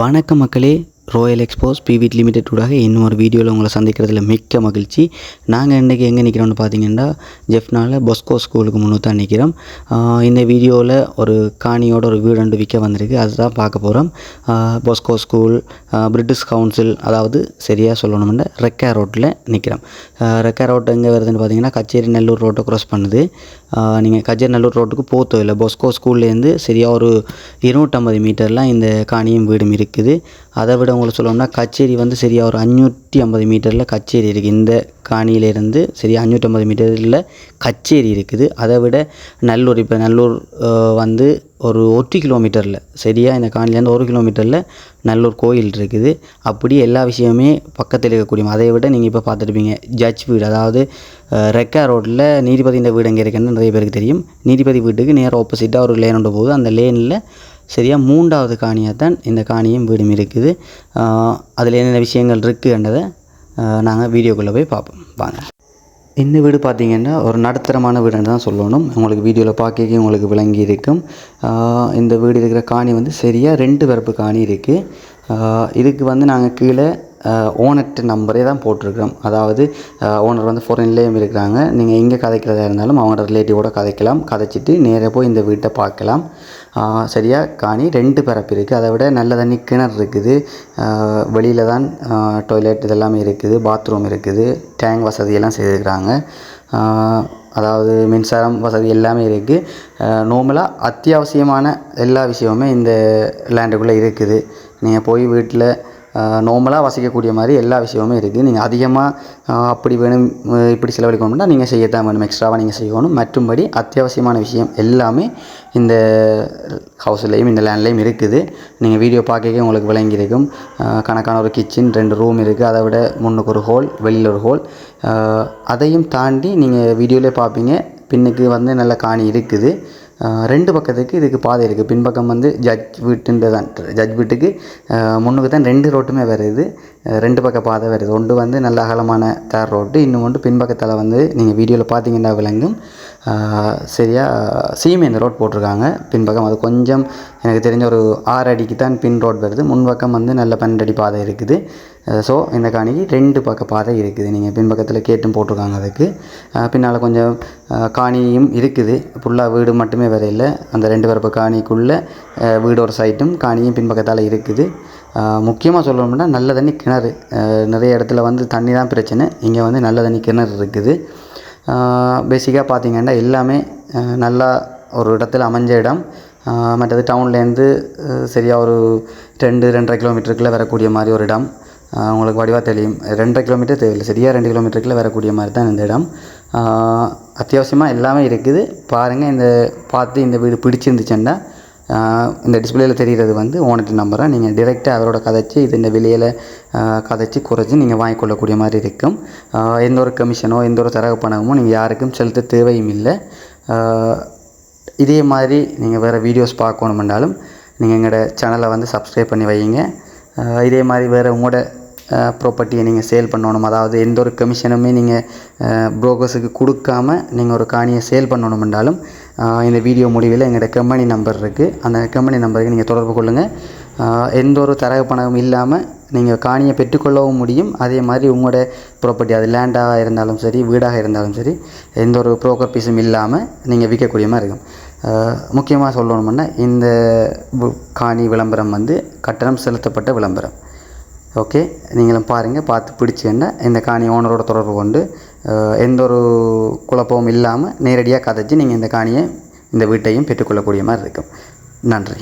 வணக்க மக்களே Royal expose பிவிட் limited ஊடாக இன்னும் ஒரு வீடியோவில் உங்களை சந்திக்கிறதுல மிக்க மகிழ்ச்சி. நாங்கள் இன்றைக்கி எங்கே நிற்கிறோம்னு பார்த்தீங்கன்னா ஜெஃப்னால பொஸ்கோ ஸ்கூலுக்கு முன்னு நிற்கிறோம் இந்த வீடியோவில் ஒரு காணியோட ஒரு வீடு ரெண்டு விற்க வந்திருக்கு. அதுதான் பார்க்க போகிறோம் பொஸ்கோ ஸ்கூல் பிரிட்டிஷ் கவுன்சில் அதாவது சரியாக சொல்லணும்னா ரெக்கா ரோட்டில் நிற்கிறோம் ரெக்கா ரோட் எங்கே வருதுன்னு பார்த்தீங்கன்னா கச்சேரி நெல்லூர் ரோட்டை க்ராஸ் பண்ணுது. நீங்கள் கச்சேரி நல்லூர் ரோட்டுக்கு போத்தோ இல்லை பொஸ்கோ ஸ்கூல்லேருந்து சரியாக ஒரு இருநூற்றம்பது மீட்டரில் இந்த காணியும் வீடும் இருக்குது. அதை விட உங்களுக்கு சொல்லணும்னா கச்சேரி வந்து சரியாக ஒரு அஞ்சூ நூற்றி ஐம்பது மீட்டரில் கச்சேரி இருக்குது இந்த காணியிலேருந்து சரியாக அஞ்சூற்றம்பது மீட்டரில் கச்சேரி இருக்குது. அதை விட நல்லூர் இப்போ நல்லூர் வந்து ஒரு ஒரு கிலோமீட்டரில் சரியாக இந்த காணிலேருந்து ஒரு கிலோமீட்டரில் நல்லூர் கோயில் இருக்குது. அப்படி எல்லா விஷயமே பக்கத்தில் இருக்கக்கூடிய அதை விட நீங்கள் இப்போ பார்த்துருப்பீங்க ஜட்ஜ் வீடு. அதாவது ரெக்கா ரோட்டில் நீதிபதியின் வீடு எங்கே இருக்குன்னு நிறைய பேருக்கு தெரியும். நீதிபதி வீட்டுக்கு நேராக ஆப்போசிட்டாக ஒரு லேன் ஒன்று போகுது. அந்த லேனில் சரியாக மூன்றாவது காணியாக தான் இந்த காணியும் வீடும் இருக்குது. அதில் என்னென்ன விஷயங்கள் இருக்குன்றதை நாங்கள் வீடியோக்குள்ளே போய் பார்ப்போம். வாங்க. இந்த வீடு பார்த்தீங்கன்னா ஒரு நடுத்தரமான வீடுன்னு தான் சொல்லணும். உங்களுக்கு வீடியோவில் பார்க்க உங்களுக்கு விளங்கி இருக்கும். இந்த வீடு இருக்கிற காணி வந்து சரியாக ரெண்டு பரப்பு காணி இருக்குது இதுக்கு வந்து நாங்கள் கீழே ஓனர்ட்டு நம்பரே தான் போட்டிருக்கிறோம். அதாவது ஓனர் வந்து ஃபோரின்லேயும் இருக்கிறாங்க. நீங்கள் எங்கே கதைக்கிறதா இருந்தாலும் அவங்களோட ரிலேட்டிவோட கதைக்கலாம். கதைச்சிட்டு நேராக போய் இந்த வீட்டை பார்க்கலாம். சரியா? காணி ரெண்டு பரப்பு இருக்குது அதை விட நல்ல தண்ணி கிணறு இருக்குது. வெளியில் தான் டாய்லெட் இதெல்லாமே இருக்குது. பாத்ரூம் இருக்குது. டேங்க் வசதியெல்லாம் செய்திருக்கிறாங்க. அதாவது மின்சாரம் வசதி எல்லாமே இருக்குது நார்மலாக அத்தியாவசியமான எல்லா விஷயமுமே இந்த லேண்டுக்குள்ளே இருக்குது. நீங்கள் போய் வீட்டில் நார்மலாக வசிக்கக்கூடிய மாதிரி எல்லா விஷயமுமே இருக்குது. நீங்கள் அதிகமாக அப்படி வேணும் இப்படி செலவழிக்கணும்னா நீங்கள் செய்யத்தான் வேணும். எக்ஸ்ட்ராவாக நீங்கள் செய்யணும். மற்றும்படி அத்தியாவசியமான விஷயம் எல்லாமே இந்த ஹவுஸ்லேயும் இந்த லேண்ட்லேயும் இருக்குது. நீங்கள் வீடியோ பார்க்க உங்களுக்கு விளங்கியிருக்கும் கணக்கான ஒரு கிச்சன் ரெண்டு ரூம் இருக்குது அதை விட முன்னுக்கு ஒரு ஹோல் வெளியில் ஒரு ஹோல் அதையும் தாண்டி நீங்கள் வீடியோவிலே பார்ப்பீங்க. பின்னுக்கு வந்து நல்ல காணி இருக்குது. ரெண்டு பக்கத்துக்கு இதுக்கு பாதை இருக்குது பின்பக்கம் வந்து ஜட்ஜ் வீட்டுன்ற தான் ஜட்ஜ் வீட்டுக்கு முன்னுக்கு தான் ரெண்டு ரோட்டுமே வருது. ரெண்டு பக்க பாதை வருது. ஒன்று வந்து நல்ல அகலமான தார் ரோட்டு இன்னும் ஒன்று பின்பக்கத்தில் வந்து நீங்கள் வீடியோவில் பார்த்தீங்கன்னா விளங்கும். சரியா? சீமேந்த ரோட் போட்டிருக்காங்க. பின்பக்கம் அது கொஞ்சம் எனக்கு தெரிஞ்ச ஒரு ஆறு அடிக்கு தான் பின் ரோட் வருது. முன்பக்கம் வந்து நல்ல பன்னெண்டு அடி பாதை இருக்குது. ஸோ இந்த காணிக்கு ரெண்டு பக்க பாதை இருக்குது. நீங்கள் பின்பக்கத்தில் கேட்டும் போட்டிருக்காங்க அதுக்கு. பின்னால் கொஞ்சம் காணியும் இருக்குது. ஃபுல்லாக வீடு மட்டுமே வேற இல்லை. அந்த ரெண்டு பரப்பு காணிக்குள்ளே வீடு ஒரு சைட்டும் காணியும் பின்பக்கத்தால் இருக்குது. முக்கியமாக சொல்லணும்னா நல்ல தண்ணி கிணறு. நிறைய இடத்துல வந்து தண்ணி தான் பிரச்சனை. இங்கே வந்து நல்ல தண்ணி கிணறு இருக்குது. பேசிக்காக பார்த்திங்கன்னா எல்லாமே நல்லா ஒரு இடத்துல அமைஞ்ச இடம். மற்றது டவுன்லேருந்து சரியாக ஒரு ரெண்டு ரெண்டரை கிலோமீட்டருக்குள்ளே வரக்கூடிய மாதிரி ஒரு இடம். உங்களுக்கு வடிவாக தெரியும். ரெண்டரை கிலோமீட்டர் தேவையில்லை சரியாக ரெண்டு கிலோமீட்டருக்குள்ளே வரக்கூடிய மாதிரி தான் இந்த இடம். அத்தியாவசியமாக எல்லாமே இருக்குது. பாருங்கள் இந்த பார்த்து இந்த வீடு பிடிச்சிருந்துச்சுன்னா இந்த டிஸ்பிளேயில் தெரிகிறது வந்து ஓனர்ட்டு நம்பரை நீங்கள் டிரெக்டாக அவரோட கதைச்சி இது இந்த விலையில் கதைச்சி குறைச்சி நீங்கள் வாங்கிக்கொள்ளக்கூடிய மாதிரி இருக்கும். எந்த ஒரு கமிஷனோ எந்த ஒரு தரகு பணமோ நீங்கள் யாருக்கும் செலுத்த தேவையும் இல்லை. இதே மாதிரி நீங்கள் வேறு வீடியோஸ் பார்க்கணுமென்றாலும் நீங்கள் எங்களோட சேனலை வந்து சப்ஸ்கிரைப் பண்ணி வைங்க இதே மாதிரி வேறு உங்களோட ப்ராப்பர்ட்டியை நீங்கள் சேல் பண்ணணும். அதாவது எந்த ஒரு கமிஷனுமே நீங்கள் ப்ரோக்கர்ஸுக்கு கொடுக்காம நீங்கள் ஒரு காணியை சேல் பண்ணணும் என்றாலும் இந்த வீடியோ முடிவில் எங்களோட கம்பெனி நம்பர் இருக்குது அந்த கம்பெனி நம்பருக்கு நீங்கள் தொடர்பு கொள்ளுங்கள் எந்த ஒரு தரகு பணமும் இல்லாமல் நீங்கள் காணியை பெற்றுக்கொள்ளவும் முடியும். அதே மாதிரி உங்களோட ப்ராப்பர்ட்டி அது லேண்டாக இருந்தாலும் சரி வீடாக இருந்தாலும் சரி எந்த ஒரு ப்ரோக்கர் பீஸும் இல்லாமல் நீங்கள் விற்கக்கூடிய மாதிரி இருக்கும். முக்கியமாக சொல்லணுமுன்னா இந்த காணி விளம்பரம் வந்து கட்டணம் செலுத்தப்பட்ட விளம்பரம். ஓகே நீங்களும் பாருங்கள் பார்த்து பிடிச்சிங்கன்னா இந்த காணி ஓனரோட தொடர்பு கொண்டு எந்த ஒரு குழப்பமும் இல்லாமல் நேரடியாக கதைச்சி நீங்கள் இந்த காணியை இந்த வீட்டையும் பெற்றுக்கொள்ளக்கூடிய மாதிரி இருக்கும். நன்றி.